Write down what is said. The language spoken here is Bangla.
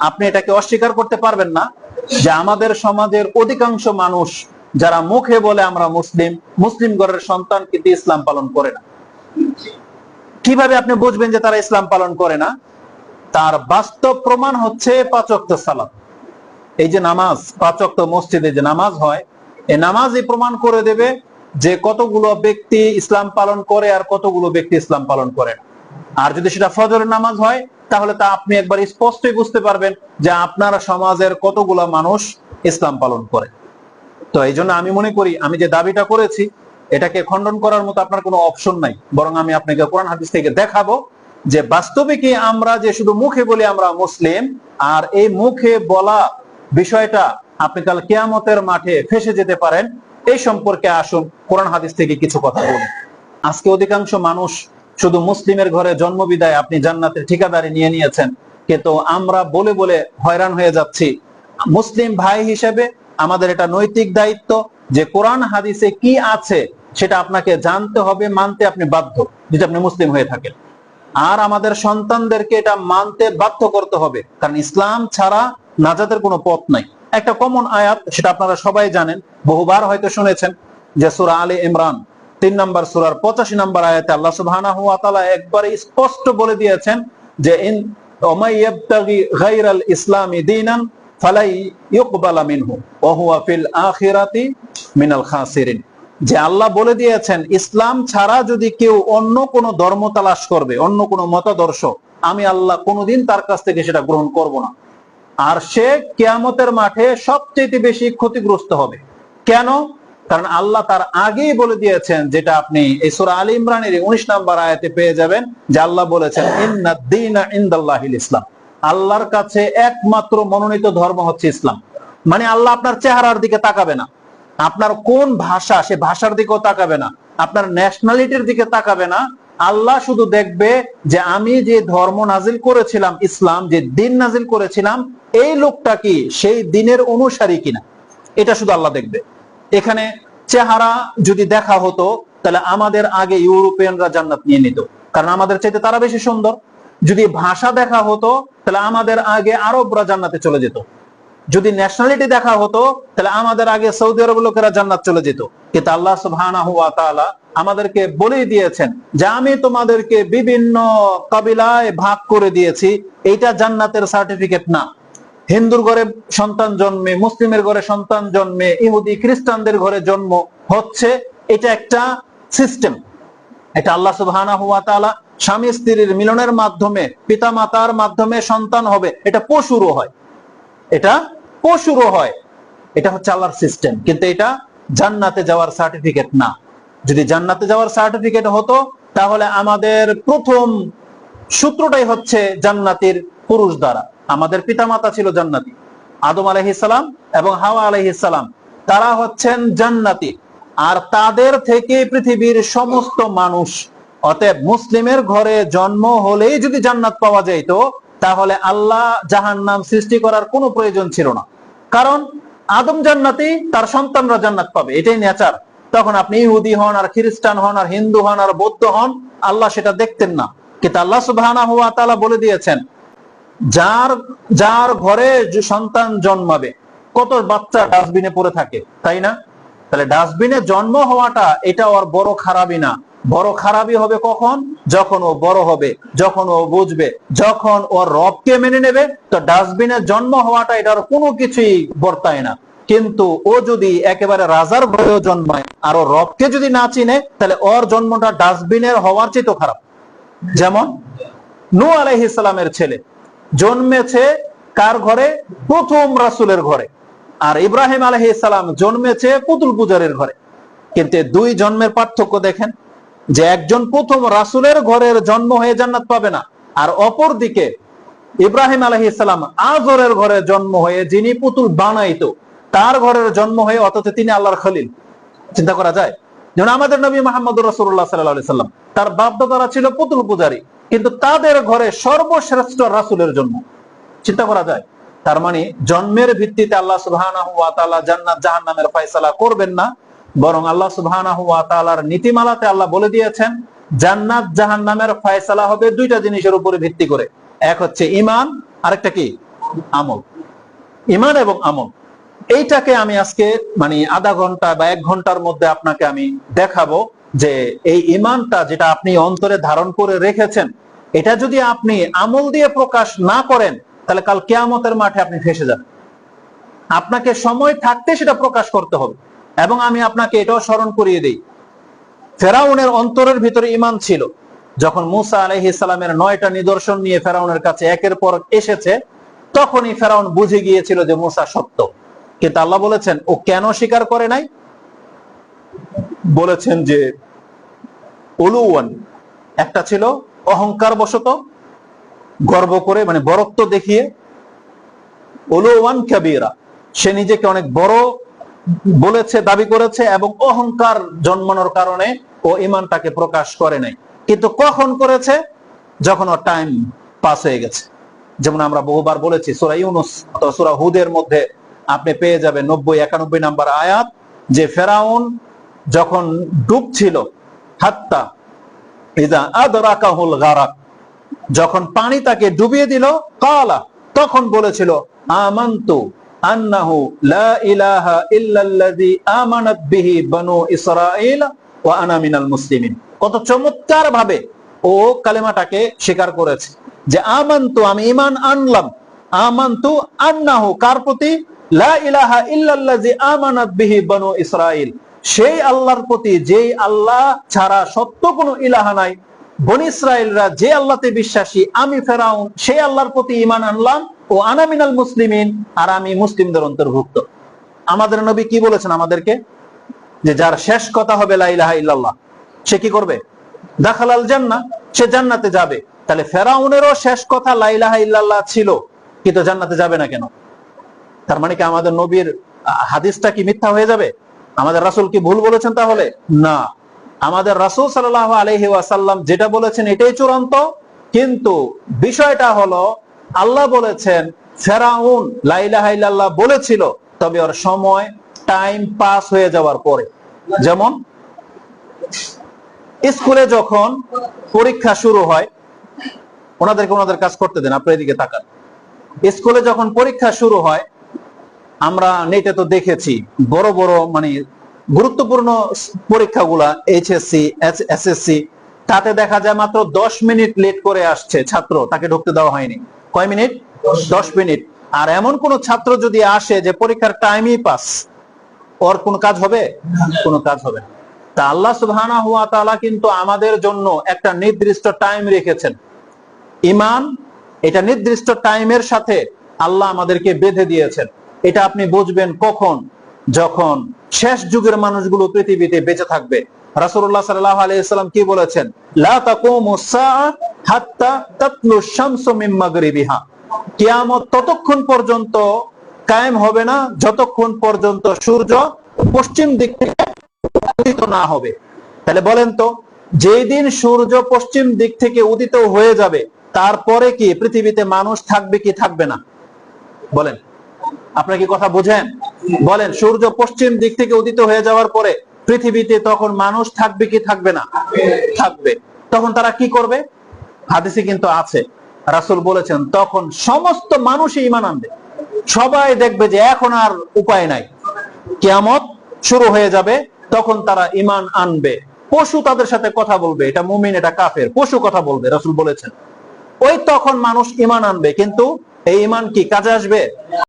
আপনি এটাকে অস্বীকার করতে পারবেন না যে আমাদের সমাজের অধিকাংশ মানুষ যারা মুখে বলে আমরা মুসলিম মুসলিম ঘরের সন্তান কিন্তু ইসলাম পালন করে না। কীভাবে আপনি বুঝবেন যে তারা ইসলাম পালন করে না? তার বাস্তব প্রমাণ হচ্ছে পাচক্ত সালাত। এই যে নামাজ পাচক্ত মসজিদে যে নামাজ হয়, এই নামাজই প্রমাণ করে দেবে যে কতগুলো ব্যক্তি ইসলাম পালন করে আর কতগুলো ব্যক্তি ইসলাম পালন করে আর যদি সেটা ফজরের নামাজ হয় তাহলে তা আপনি একবার স্পষ্টই বুঝতে পারবেন যে আপনার সমাজের কতগুলো মানুষ ইসলাম পালন করে। তো এই জন্য আমি মনে করি, আমি যে দাবিটা করেছি, এটাকে খণ্ডন করার মতো আপনার কোনো অপশন নাই। বরং আমি আপনাকে কোরআন হাদিস থেকে দেখাবো যে বাস্তবে কি আমরা যে শুধু মুখে বলি আমরা মুসলিম, আর এই মুখে বলা বিষয়টা আপনি কাল কেয়ামতের মাঠে ফেসে যেতে পারেন। এই সম্পর্কে আসুন, কোরআন হাদিস থেকে কিছু কথা বলি আজকে অধিকাংশ মানুষ শুধু মুসলিমের ঘরে জন্ম বিদায় আপনি জান্নাতের ঠিকাদারি নিয়ে নিয়েছেন। কিন্তু আমরা বলে বলে হয়রান হয়ে যাচ্ছি। মুসলিম ভাই হিসেবে আমাদের এটা নৈতিক দায়িত্ব যে কোরআন হাদিসে কি আছে সেটা আপনাকে জানতে হবে, মানতে আপনি বাধ্য যদি আপনি মুসলিম হয়ে থাকেন। আর আমাদের সন্তানদেরকে এটা মানতে বাধ্য করতে হবে। কারণ ইসলাম ছাড়া নাজাদের কোনো পথ নাই। একটা কমন আয়াত, সেটা আপনারা সবাই জানেন, বহুবার হয়তো শুনেছেন যে সুরা আলী ইমরান তিন নম্বর সুরার পঁচাশি নম্বর আয়াতে আল্লাহ তাআলা একবারে স্পষ্ট বলে দিয়েছেন যে ইন যে আল্লাহ বলে দিয়েছেন, ইসলাম ছাড়া যদি কেউ অন্য কোন ধর্ম তালাশ করবে, অন্য কোন মতাদর্শ, আমি আল্লাহ কোনোদিন তার কাছ থেকে সেটা গ্রহণ করব না। আর সে কেয়ামতের মাঠে সবচেয়ে বেশি ক্ষতিগ্রস্ত হবে। কেন? কারণ আল্লাহ তার আগেই বলে দিয়েছেন যেটা আপনি আলী ইমরানের উনিশ নাম্বার আয়াতে পেয়ে যাবেন, যে আল্লাহ বলেছেন ইসলাম। আল্লাহর কাছে একমাত্র মনোনীত ধর্ম হচ্ছে ইসলাম। মানে আল্লাহ আপনার চেহারার দিকে তাকাবে না। আপনার কোন ভাষা, সে ভাষার দিকেও তাকাবে না। আপনার ন্যাশনালিটির দিকে তাকাবে না। আল্লাহ শুধু দেখবে যে আমি যে ধর্ম নাজিল করেছিলাম ইসলাম, যে দিন নাজিল করেছিলাম, এই লোকটা কি, সেই দিনের অনুসারী কিনা? এটা শুধু আল্লাহ দেখবে। এখানে চেহারা যদি দেখা হতো, তাহলে আমাদের আগে ইউরোপিয়ানরা জান্নাত নিয়ে নিত। কারণ আমাদের চাইতে তারা বেশি সুন্দর। যদি ভাষা দেখা হতো, তাহলে আমাদের আগে আরবরা জান্নাতে চলে যেত। যদি ন্যাশনালিটি দেখা হতো, তাহলে আমাদের আগে সৌদি আরব লোকেরা জান্নাত চলে যেত। কিন্তু আল্লাহ সুবহানাহু ওয়া তাআলা আমাদেরকে বলেই দিয়েছেন যে, আমি তোমাদেরকে বিভিন্ন কাবিলায় ভাগ করে দিয়েছি। এইটা জান্নাতের সার্টিফিকেট না। হিন্দুর ঘরে সন্তান জন্মে, মুসলিমের ঘরে সন্তান জন্মে, ইহুদি, খ্রিস্টানদের ঘরে জন্ম হচ্ছে, এটা একটা সিস্টেম এটা আল্লাহ সুবহানাহু ওয়া তাআলা স্বামী স্ত্রীর মিলনের মাধ্যমে পিতা মাতার মাধ্যমে সন্তান হবে, এটা পশুরও হয়। এটা পশুরও হয়। এটা হচ্ছে আল্লাহর সিস্টেম কিন্তু এটা জান্নাতে যাওয়ার সার্টিফিকেট না। যদি জান্নাতে যাওয়ার সার্টিফিকেট হতো, তাহলে আমাদের প্রথম সূত্রটাই হচ্ছে জান্নাতের পুরুষ দ্বারা। আমাদের পিতামাতা ছিল জান্নাতি। আদম আলহিসাম এবং হাওয়া আলহিসাম তারা হচ্ছেন জান্নাতি। আর তাদের থেকে পৃথিবীর সমস্ত মানুষ, অতএব মুসলিমের ঘরে জন্ম হলেই যদি জান্নাত পাওয়া যাইতো, তাহলে আল্লাহ জাহান নাম সৃষ্টি করার কোনো প্রয়োজন ছিল না। কারণ আদম জান্নাতি, তার সন্তানরা জান্নাত পাবে, এটাই নেচার। তখন আপনি ইহুদি হন, আর খ্রিস্টান হন, আর হিন্দু হন, আর বৌদ্ধ হন, আল্লাহ সেটা দেখতেন না। কিন্তু আল্লাহ ওয়া বলে দিয়েছেন যার যার ঘরে যে সন্তান জন্মাবে, কত বাচ্চা ডাস্টবিনে পড়ে থাকে, তাই না? তাহলে ডাস্টবিনে জন্ম হওয়াটা এটা ওর বড় খারাপই না। বড় খারাপই হবে কখন? যখন ও বড় হবে, যখন ও বুঝবে, যখন ওর রবকে মেনে নেবে, তো ডাস্টবিনে জন্ম হওয়াটা এটার কোনো কিছুই বর্তায় না। কিন্তু ও যদি একেবারে রাজার ঘরেও জন্মায়, আর ও রবকে যদি না চিনে, তাহলে ওর জন্মটা ডাস্টবিনের হওয়ার চেয়ে তো খারাপ। যেমন নু আলাইহিসালামের ছেলে জন্মেছে কার ঘরে? প্রথম রাসুলের ঘরে। আর ইব্রাহিম আলহিসাম জন্মেছে পুতুল পূজারের ঘরে। কিন্তু দুই জন্মের পার্থক্য দেখেন, যে একজন প্রথম রাসুলের ঘরের জন্ম হয়ে জান্নাত পাবে না, আর অপর দিকে ইব্রাহিম আলহিসাম আজরের ঘরে জন্ম হয়ে যিনি পুতুল বানাইতো, তার ঘরের জন্ম হয়ে অথচ তিনি আল্লাহর খলিল। চিন্তা করা যায়? যেমন আমাদের নবী মাহমুদ রসুল্লাহ সাল্লাহ সাল্লাম, তার বাপদাদারা ছিল পুতুল পূজারী। কিন্তু তাদের ঘরে সর্বশ্রেষ্ঠ রাসুলের জন্ম। চিন্তা করা যায়। তার মানে জন্মের ভিত্তিতে আল্লাহ তাআলা জান্নাত ফয়সালা করবেন না। বরং আল্লাহ তাআলার নীতিমালাতে আল্লাহ বলে দিয়েছেন, জান্নাত, জাহান্নামের ফয়সালা হবে দুইটা জিনিসের উপরে ভিত্তি করে। এক হচ্ছে ঈমান, আরেকটা কি? আমল। ইমান এবং আমল। এইটাকে আমি আজকে মানে আধা ঘণ্টা বা এক ঘণ্টার মধ্যে আপনাকে আমি দেখাবো। যে এই ইমানটা যেটা আপনি অন্তরে ধারণ করে রেখেছেন, এটা যদি আপনি আমল দিয়ে প্রকাশ না করেন, তাহলে কাল কেয়ামতের মাঠে আপনি ফেসে যাবেন। আপনাকে সময় থাকতে সেটা প্রকাশ করতে হবে। এবং আমি আপনাকে এটাও স্মরণ করিয়ে দিই, ফেরাউনের অন্তরের ভিতরে ইমান ছিল। যখন মুসা আলহ নয়টা নিদর্শন নিয়ে ফেরাউনের কাছে একের পর এসেছে, তখনই ফেরাউন বুঝে গিয়েছিল যে মুসা সত্য। কিন্তু আল্লাহ বলেছেন, ও কেন স্বীকার করে নাই? বলেছেন যে উলুওয়ান একটা ছিল অহংকার বশত গর্ব করে মানে বরত্ব দেখিয়ে উলুওয়ান কাবীরা, সে নিজেকে অনেক বড় বলেছে, দাবি করেছে এবং অহংকার জন্মানোর কারণে ও ইমানটাকে প্রকাশ করে নাই। কিন্তু কখন করেছে? যখন ওর টাইম পাস হয়ে গেছে। যেমন আমরা বহুবার বলেছি, সুরা ইউনুস অথবা সুরা হুদের মধ্যে আপনি পেয়ে যাবেন নব্বই একানব্বই নাম্বার আয়াত, যে ফেরাউন যখন ডুবছিল, হাত্তা ইদা আদরাকাহুল গারাক, যখন পানি তাকে ডুবিয়ে দিল, কালা তখন বলেছিল, আমান্তু আন্নাহু লা ইলাহা ইল্লাল্লাযী আমানাত বিহি বানু ইসরাঈল ওয়া আনা মিনাল মুসলিমিন। কত চমৎকার ভাবে ও কালেমাটাকে স্বীকার করেছে যে, আমান্তু, আমি ঈমান আনলাম। আমান্তু আন্নাহু, কার প্রতি? লা ইলাহা ইল্লাল্লাযী আমানাত বিহি বানু ইসরাঈল। সেই আল্লাহর প্রতি যেই আল্লাহ ছাড়া সত্য কোনো ইলাহা নাই, বনি ইসরায়েলরা যে আল্লাহতে বিশ্বাসী, আমি ফেরাউন, সেই আল্লাহর প্রতি ইমান আনলাম ও আনামিনাল মুসলিমিন, আর আমি মুসলিমদের অন্তর্ভুক্ত। আমাদের নবী কি বলেছেন আমাদেরকে? যে যার শেষ কথা হবে লা ইলাহা ইল্লাল্লাহ, সে কি করবে? দাখালাল জান্না সে জান্নাতে যাবে। তাহলে ফেরাউনেরও শেষ কথা লাইলাহা ইল্লাল্লাহ ছিল, কিন্তু জান্নাতে যাবে না কেন? তার মানে কি আমাদের নবীর হাদিসটা কি মিথ্যা হয়ে যাবে? আমাদের রাসূল কি ভুল বলেছেন তাহলে? না। আমাদের রাসূল সাল্লাল্লাহু আলাইহি ওয়াসাল্লাম যেটা বলেছেন এটাই চূড়ান্ত, কিন্তু বিষয়টা হলো, আল্লাহ বলেছেন, ফেরাউন লা ইলাহা বলেছিল, তবে ওর সময় টাইম পাস হয়ে যাওয়ার পরে। যেমন, স্কুলে যখন পরীক্ষা শুরু হয়, ওনাদেরকে ওনাদের কাজ করতে দেন আপনার এদিকে তাকান। স্কুলে যখন পরীক্ষা শুরু হয় আমরা নেটে তো দেখেছি বড় বড় মানে গুরুত্বপূর্ণ পরীক্ষাগুলা এইচএসসি, এসএসসি, তাতে দেখা যায় মাত্র দশ মিনিট লেট করে আসছে ছাত্র, তাকে ঢুকতে দেওয়া হয়নি। কয় মিনিট? দশ মিনিট। আর এমন কোন ছাত্র যদি আসে যে পরীক্ষার টাইমই পাস, ওর কোন কাজ হবে? কোনো কাজ হবে তা আল্লাহ সুবহানাহু ওয়া তাআলা কিন্তু আমাদের জন্য একটা নির্দিষ্ট টাইম রেখেছেন। ইমান এটা নির্দিষ্ট টাইমের সাথে আল্লাহ আমাদেরকে বেঁধে দিয়েছেন। এটা আপনি বুঝবেন কখন? যখন শেষ যুগের মানুষগুলো পৃথিবীতে বেঁচে থাকবে। কি বলেছেন? কিয়ামত ততক্ষণ পর্যন্ত কায়েম হবে না, যতক্ষণ পর্যন্ত সূর্য পশ্চিম দিক থেকে উদিত না হবে। তাহলে বলেন তো, যেই দিন সূর্য পশ্চিম দিক থেকে উদিত হয়ে যাবে, তারপরে কি পৃথিবীতে মানুষ থাকবে কি থাকবে না? বলেন। আপনারা কি কথা বুঝেন? বলেন, সূর্য পশ্চিম দিক থেকে উদিত হয়ে যাওয়ার পরে পৃথিবীতে তখন মানুষ থাকবে কি থাকবে না? থাকবে। তখন তারা কি করবে? হাদিসে কিন্তু আছে। রাসূল বলেছেন, তখন সমস্ত মানুষই ঈমান আনবে। সবাই দেখবে যে এখন আর উপায় নাই। কিয়ামত শুরু হয়ে যাবে, তখন তারা ঈমান আনবে। পশু তাদের সাথে কথা বলবে, এটা মুমিন, এটা কাফের, পশু কথা বলবে, রাসুল বলেছেন। ওই তখন মানুষ ইমান আনবে, কিন্তু এই ইমান কি কাজে আসবে?